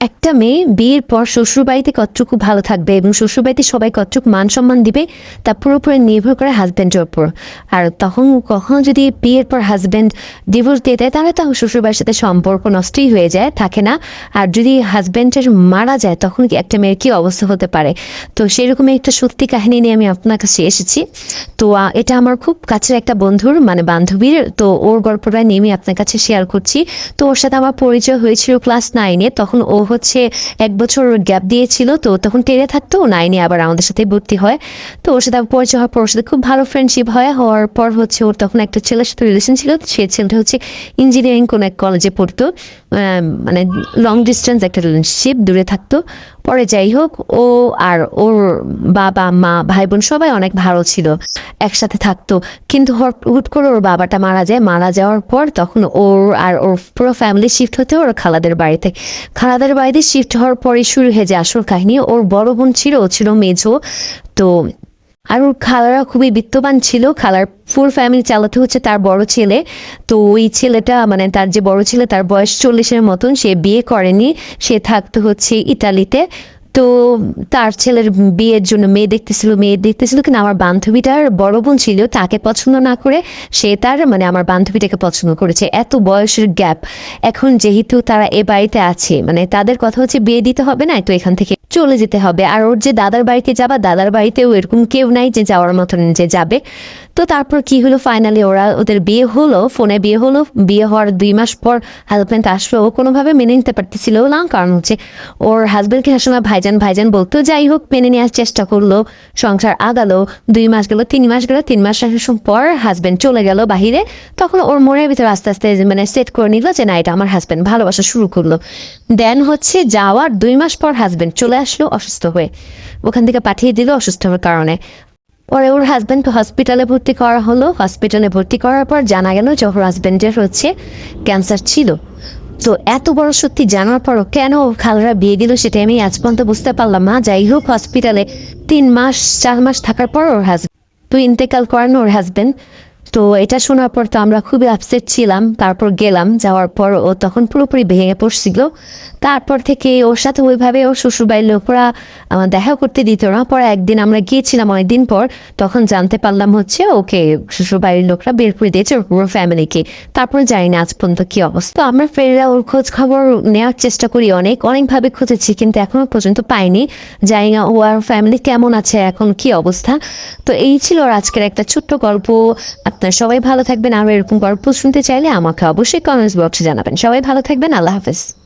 একটা মেয়ে বিয়ের পর শ্বশুরবাড়িতে কতটুকু ভালো থাকবে এবং শ্বশুরবাড়িতে সবাই কতটুকু মান সম্মান দিবে, তা পুরোপুরি নির্ভর করে হাজব্যান্ডের ওপর আর তখন কখনো যদি বিয়ের পর হাজব্যান্ড ডিভোর্স দিয়ে দেয়, তাহলে তখন শ্বশুরবাড়ির সাথে সম্পর্ক নষ্টই হয়ে যায়, থাকে না। আর যদি হাজব্যান্ডের মারা যায়, তখন কি একটা মেয়ের কী অবস্থা হতে পারে? তো সেরকমই একটা সত্যি কাহিনী নিয়ে আমি আপনার কাছে এসেছি। তো এটা আমার খুব কাছের একটা বন্ধুর মানে বান্ধবীর, তো ওর গল্পটা নিয়ে আমি আপনার কাছে শেয়ার করছি। তো ওর সাথে আমার পরিচয় হয়েছিল ক্লাস নাইনে তখন ও হচ্ছে এক বছর গ্যাপ দিয়েছিল, তো তখন টেরে থাকতো, নাইনে আবার আমাদের সাথে ভর্তি হয়। তো ওর সাথে পরিচয় হওয়ার পর ওর সাথে খুব ভালো ফ্রেন্ডশিপ হয়, হওয়ার পর হচ্ছে ওর তখন একটা ছেলের সাথে রিলেশন ছিল, সে ছেলেটা হচ্ছে ইঞ্জিনিয়ারিং কোনো এক কলেজে পড়তো মানে লং ডিস্টেন্স একটা রিলেশনশিপ দূরে থাকতো। পরে যাই হোক, ও আর ওর বাবা, মা ভাই বোন সবাই অনেক ভালো ছিল, একসাথে থাকতো। কিন্তু হট- করে ওর বাবাটা মারা যায়, মারা যাওয়ার পর তখন ওর আর ওর পুরো ফ্যামিলি শিফট হতে ওর খালাদের বাড়িতে। খালাদের বাড়িতে শিফট হওয়ার পরে শুরু হয়ে যায় আসল কাহিনী। ওর বড় বোন ছিল, ও ছিল মেজো তো আর ওর খালারা খুবই বিত্তবান ছিল। খালার ফুল ফ্যামিলি চালাতে হচ্ছে তার বড় ছেলে। তো ওই ছেলেটা মানে তার যে বড় ছেলে, তার বয়স চল্লিশের মতন, সে বিয়ে করেনি। সে থাকতে হচ্ছে ইতালিতে। তো তার ছেলের বিয়ের জন্য মেয়ে দেখতেছিল মেয়ে দেখতেছিল কিন্তু আমার বান্ধবীটার বড় বোন ছিল, তাকে পছন্দ না করে সে তার মানে আমার বান্ধবীটাকে পছন্দ করেছে। এত বয়সের গ্যাপ। এখন যেহেতু তারা এ বাড়িতে আছে মানে তাদের কথা হচ্ছে বিয়ে দিতে হবে না, তো এখান থেকে চলে যেতে হবে। আর ওর যে দাদার বাড়িতে যাবা, দাদার বাড়িতেও এরকম কেউ নাই যে যাওয়ার মতন যে যাবে। তো তারপর কি হলো ফাইনালি ওরা ওদের বিয়ে হলো ফোনে বিয়ে হলো। বিয়ে হওয়ার দুই মাস পর হাজব্যান্ড আসলো। ও কোনোভাবে মেনে নিতে পারতেছিল না, কারণ হচ্ছে ওর হাজব্যান্ডকে সবসময় ভাইজান ভাইজান বলতো, যাই হোক, মেনে নেওয়ার চেষ্টা করল। সংসার আগালো, দুই মাস গেল, তিন মাস গেল, তিন মাস পর হাজব্যান্ড চলে গেল বাহিরে। তখন ওর মনের ভিতরে আস্তে আস্তে মানে সেট করে নিল যে, না, এটা আমার হাজব্যান্ড ভালোবাসা শুরু করল। দেন হচ্ছে যাওয়ার দুই মাস পর হাজব্যান্ড চলে আসলো অসুস্থ হয়ে। ওখান থেকে পাঠিয়ে দিল অসুস্থ হওয়ার কারণে। পরে ওর হাজব্যান্ডকে হসপিটালে ভর্তি করা হলো। হসপিটালে ভর্তি করার পর জানা গেল যে, ওর হাজব্যান্ডের হচ্ছে ক্যান্সার ছিল। তো এত বড় সত্যি জানার পরও কেন খালরা বিয়ে দিল সেটা আমি আজ পর্যন্ত বুঝতে পারলাম না। যাই হোক হসপিটালে তিন মাস, চার মাস থাকার পর ওর হাজব্যান্ড তো ইন্তেকাল করানো ওর হাজব্যান্ড তো এটা শোনার পর তো আমরা খুবই আপসেট ছিলাম। তারপর গেলাম, যাওয়ার পর ও তখন পুরোপুরি ভেঙে পড়ছিল। তারপর থেকে ওর সাথে ওইভাবে ওর শ্বশুরবাড়ির লোকরা আমার দেখা করতে দিত না। পরে একদিন আমরা গিয়েছিলাম অনেকদিন পর, তখন জানতে পারলাম হচ্ছে ওকে শ্বশুরবাড়ির লোকরা বের করে দিয়েছে ওর পুরো ফ্যামিলিকে তারপর জানি না আজ পর্যন্ত কি অবস্থা। আমরা ফ্রেন্ডরা ওর খোঁজ খবর নেওয়ার চেষ্টা করি অনেক, অনেকভাবে খুঁজেছি, কিন্তু এখনও পর্যন্ত পাইনি। জানি না ও আর ফ্যামিলি কেমন আছে, এখন কি অবস্থা। তো এই ছিল আজকের একটা ছোট্ট গল্প। আপনার সবাই ভালো থাকবেন। আর এরকম গল্প শুনতে চাইলে আমাকে অবশ্যই কমেন্টস বক্সে জানাবেন। সবাই ভালো থাকবেন। আল্লাহ হাফেজ।